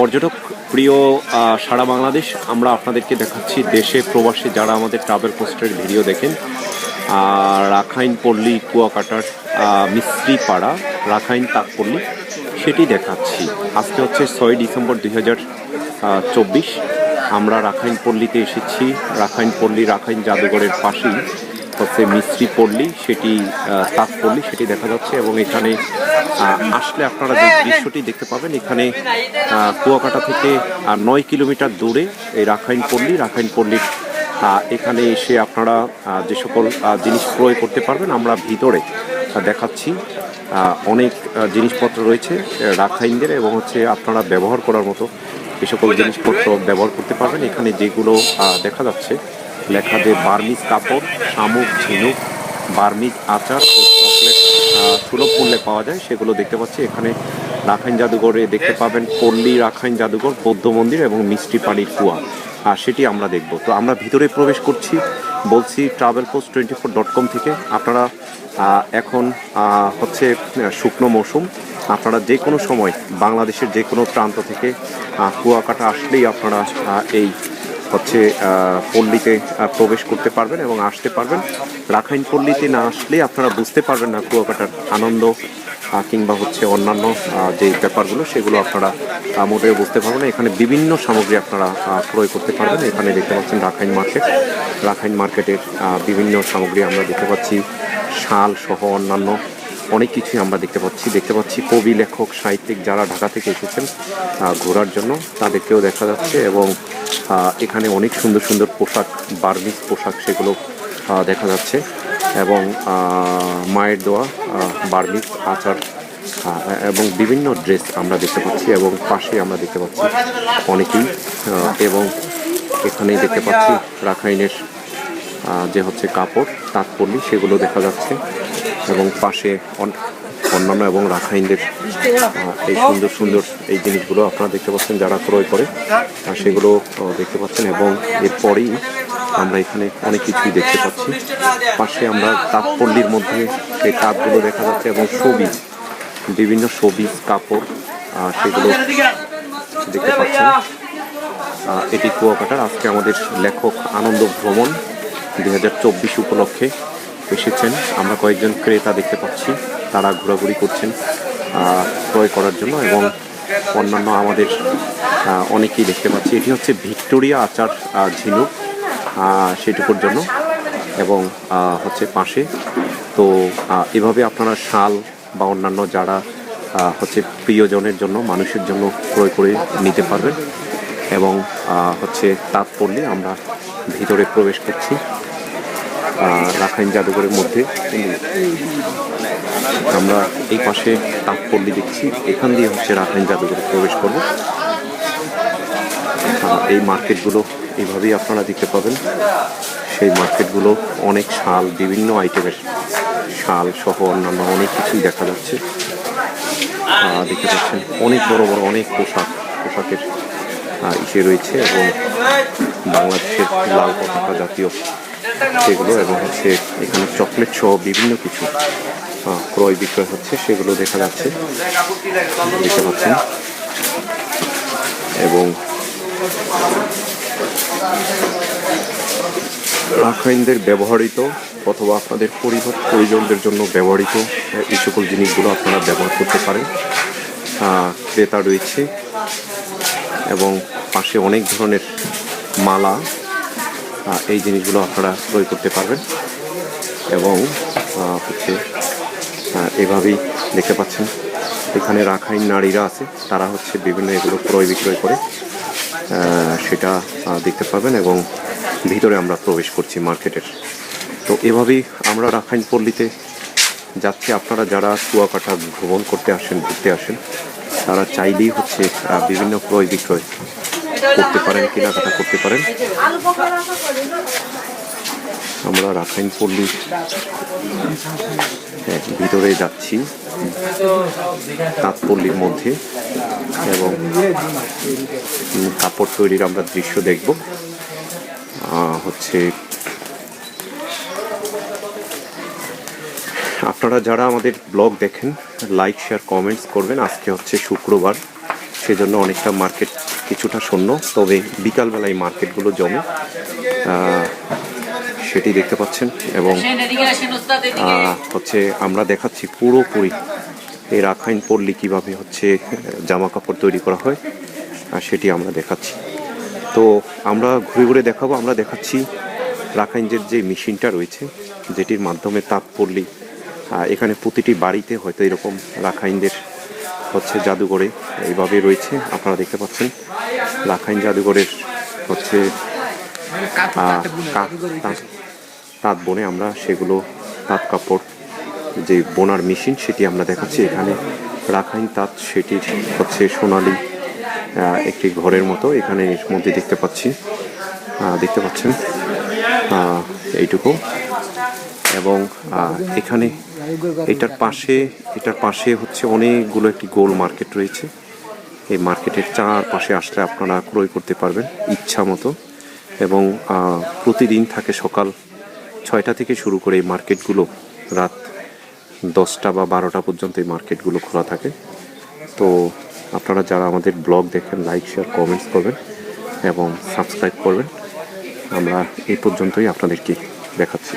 পর্যটক, প্রিয় সারা বাংলাদেশ, আমরা আপনাদেরকে দেখাচ্ছি দেশে প্রবাসে যারা আমাদের ট্রাভেল পোস্টের ভিডিও দেখেন। রাখাইন পল্লী, কুয়াকাটার মিস্ত্রি পাড়া রাখাইন তাকপল্লী সেটি দেখাচ্ছি। আজকে হচ্ছে ছয় ডিসেম্বর দুই চব্বিশ। আমরা রাখাইন পল্লীতে এসেছি। রাখাইন পল্লী, রাখাইন জাদুঘরের পাশেই। হচ্ছে মিস্ত্রি পল্লী সেটি আহ, তাকপল্লী সেটি দেখা যাচ্ছে এবং এখানে আসলে আপনারা যে দৃশ্যটি দেখতে পাবেন এখানে কুয়াকাটা থেকে নয় কিলোমিটার দূরে এই রাখাইন পল্লী রাখাইন পল্লীর এখানে এসে আপনারা যে সকল জিনিস ক্রয় করতে পারবেন আমরা ভিতরে দেখাচ্ছি অনেক জিনিসপত্র রয়েছে রাখাইনদের এবং হচ্ছে আপনারা ব্যবহার করার মতো এই সকল জিনিসপত্র ব্যবহার করতে পারবেন এখানে যেগুলো দেখা যাচ্ছে লেখা যে বার্মিজ কাপড়, শামুক, ঝিনুক, বার্মিজ আচার ও চকলেট সুলভ মূল্যে পাওয়া যায়। সেগুলো দেখতে পাচ্ছি। এখানে রাখাইন জাদুঘরে দেখতে পাবেন পল্লী রাখাইন জাদুঘর, বৌদ্ধ মন্দির এবং মিষ্টি পানির কুয়া। আর সেটি আমরা দেখব। তো আমরা ভিতরে প্রবেশ করছি, বলছি travel post twenty four dot com থেকে। আপনারা এখন হচ্ছে শুকনো মৌসুম। আপনারা যে কোনো সময় বাংলাদেশের যে কোনো প্রান্ত থেকে কুয়াকাটা আসলেই আপনারা এই হচ্ছে পল্লীতে প্রবেশ করতে পারবেন এবং আসতে পারবেন। রাখাইন পল্লীতে না আসলে আপনারা বুঝতে পারবেন না কুয়াকাটার আনন্দ কিংবা হচ্ছে অন্যান্য যে ব্যাপারগুলো, সেগুলো আপনারা মোটেও বুঝতে পারবেন এখানে বিভিন্ন সামগ্রী আপনারা ক্রয় করতে পারবেন। এখানে দেখতে পাচ্ছেন রাখাইন মার্কেট। রাখাইন মার্কেটের বিভিন্ন সামগ্রী আমরা দেখতে পাচ্ছি। শাল সহ অন্যান্য অনেক কিছুই আমরা দেখতে পাচ্ছি। দেখতে পাচ্ছি কবি, লেখক, সাহিত্যিক যারা ঢাকা থেকে এসেছেন ঘোরার জন্য, তাদেরকেও দেখা যাচ্ছে এবং এখানে অনেক সুন্দর সুন্দর পোশাক বার্মিজ পোশাক সেগুলো দেখা যাচ্ছে এবং মায়ের দেওয়া আহ, বার্মিজ আচার এবং বিভিন্ন ড্রেস আমরা দেখতে পাচ্ছি এবং পাশে আমরা দেখতে পাচ্ছি অনেকেই এবং এখানেই দেখতে পাচ্ছি রাখাইনের যে হচ্ছে কাপড় তাঁতপল্লী সেগুলো দেখা যাচ্ছে এবং পাশে অন্যান্য এবং রাখাইনদের এই সুন্দর সুন্দর এই জিনিসগুলো আপনারা দেখতে পাচ্ছেন যারা ক্রয় করে সেগুলো দেখতে পাচ্ছেন এবং এরপরেই আমরা এখানে অনেক কিছুই দেখতে পাচ্ছি। পাশে আমরা তাঁতপল্লীর মধ্যে সেই কাপগুলো দেখা যাচ্ছে এবং সবিজ বিভিন্ন সবিজ কাপড় সেগুলো দেখতে পাচ্ছেন। এটি কুয়াকাটার আজকে আমাদের লেখক আনন্দ ভ্রমণ দুই হাজার চব্বিশ উপলক্ষে এসেছেন। আমরা কয়েকজন ক্রেতা দেখতে পাচ্ছি। তারা ঘোরাঘুরি করছেন ক্রয় করার জন্য এবং অন্যান্য আমাদের অনেকেই দেখতে পাচ্ছি। এটি হচ্ছে ভিক্টোরিয়া আচার ঝিনুক সেটুকুর জন্য এবং হচ্ছে পাশে। তো এভাবে আপনারা শাল বা অন্যান্য যারা হচ্ছে প্রিয়জনের জন্য, মানুষের জন্য ক্রয় করে নিতে পারবেন এবং হচ্ছে তাঁত পড়লে আমরা ভিতরে প্রবেশ করছি রাখাইন জাদুঘরের মধ্যে। আমরা এই পাশে তাঁত পল্লী দেখছি। এখান দিয়ে হচ্ছে রাখাইন জাদুঘরে প্রবেশ করব। এই মার্কেটগুলো এইভাবেই আপনারা দেখতে পাবেন। সেই মার্কেটগুলো অনেক শাল, বিভিন্ন আইটেমের শাল সহ অন্যান্য অনেক কিছুই দেখা যাচ্ছে। দেখতে পাচ্ছেন, অনেক বড় বড়, অনেক পোশাক, পোশাকের ইসে রয়েছে এবং বাংলাদেশের লাল পতাকা জাতীয় সেগুলো এবং হচ্ছে এখানে চকলেট সহ বিভিন্ন কিছু ক্রয় বিক্রয় হচ্ছে, সেগুলো দেখা যাচ্ছে। দেখতে পাচ্ছেন। এবং রাখাইনদের ব্যবহৃত অথবা আপনাদের পরিবার পরিজনদের জন্য ব্যবহৃত এই সকল জিনিসগুলো আপনারা ব্যবহার করতে পারেন। ক্রেতা রয়েছে এবং পাশে অনেক ধরনের মালা এই জিনিসগুলো আপনারা ক্রয় করতে পারবেন। এবং হচ্ছে এভাবেই দেখতে পাচ্ছেন। এখানে রাখাইন নারীরা আছে, তারা হচ্ছে বিভিন্ন এগুলো ক্রয় বিক্রয় করে সেটা দেখতে পাবেন এবং ভিতরে আমরা প্রবেশ করছি মার্কেটের। তো এভাবেই আমরা রাখাইন পল্লীতে যাচ্ছি। আপনারা যারা কুয়াকাটা ভ্রমণ করতে আসেন, ঘুরতে আসেন, তারা চাইলেই হচ্ছে বিভিন্ন ক্রয় বিক্রয় করতে পারেন, কেনাকাটা করতে পারেন। আমরা রাখাইন পল্লী হ্যাঁ, ভিতরে যাচ্ছি তাঁতপল্লীর মধ্যে এবং কাপড় তৈরির আমরা দৃশ্য দেখব। হচ্ছে আপনারা যারা আমাদের ব্লগ দেখেন লাইক শেয়ার কমেন্টস করবেন। আজকে হচ্ছে শুক্রবার সেজন্য অনেকটা মার্কেট কিছুটা শূন্য তবে বিকালবেলায় মার্কেটগুলো জমে। সেটি দেখতে পাচ্ছেন এবং হচ্ছে আমরা দেখাচ্ছি পুরোপুরি এই রাখাইন পল্লী কীভাবে হচ্ছে জামা কাপড় তৈরি করা হয়, আর সেটি আমরা দেখাচ্ছি। তো আমরা ঘুরে ঘুরে দেখাবো, আমরা দেখাচ্ছি রাখাইনজের যে মেশিনটা রয়েছে, যেটির মাধ্যমে তাঁত পল্লী এখানে প্রতিটি বাড়িতে হয়তো এরকম রাখাইনদের হচ্ছে জাদুঘরে এইভাবে রয়েছে। আপনারা দেখতে পাচ্ছেন, রাখাইন জাদুঘরের হচ্ছে তাঁত- তাঁত বনে আমরা সেগুলো তাঁত কাপড় যে বোনার মেশিন সেটি আমরা দেখাচ্ছি এখানে। রাখাইন তাঁত সেটির হচ্ছে সোনালি একটি ঘরের মতো এখানে এর মধ্যে দেখতে পাচ্ছি। দেখতে পাচ্ছেন? এইটুকু। এবং এখানে এটার পাশে এটার পাশে হচ্ছে অনেকগুলো একটি গোল মার্কেট রয়েছে। এই মার্কেটের চারপাশে আসলে আপনারা ক্রয় করতে পারবেন ইচ্ছা মতো। এবং প্রতিদিন থাকে সকাল ছয়টা থেকে শুরু করে এই মার্কেটগুলো, রাত দশটা বা বারোটা পর্যন্ত এই মার্কেটগুলো খোলা থাকে। তো আপনারা যারা আমাদের ব্লগ দেখেন, লাইক, শেয়ার, কমেন্টস করবেন এবং সাবস্ক্রাইব করবেন। আমরা এই পর্যন্তই আপনাদেরকে দেখাচ্ছি।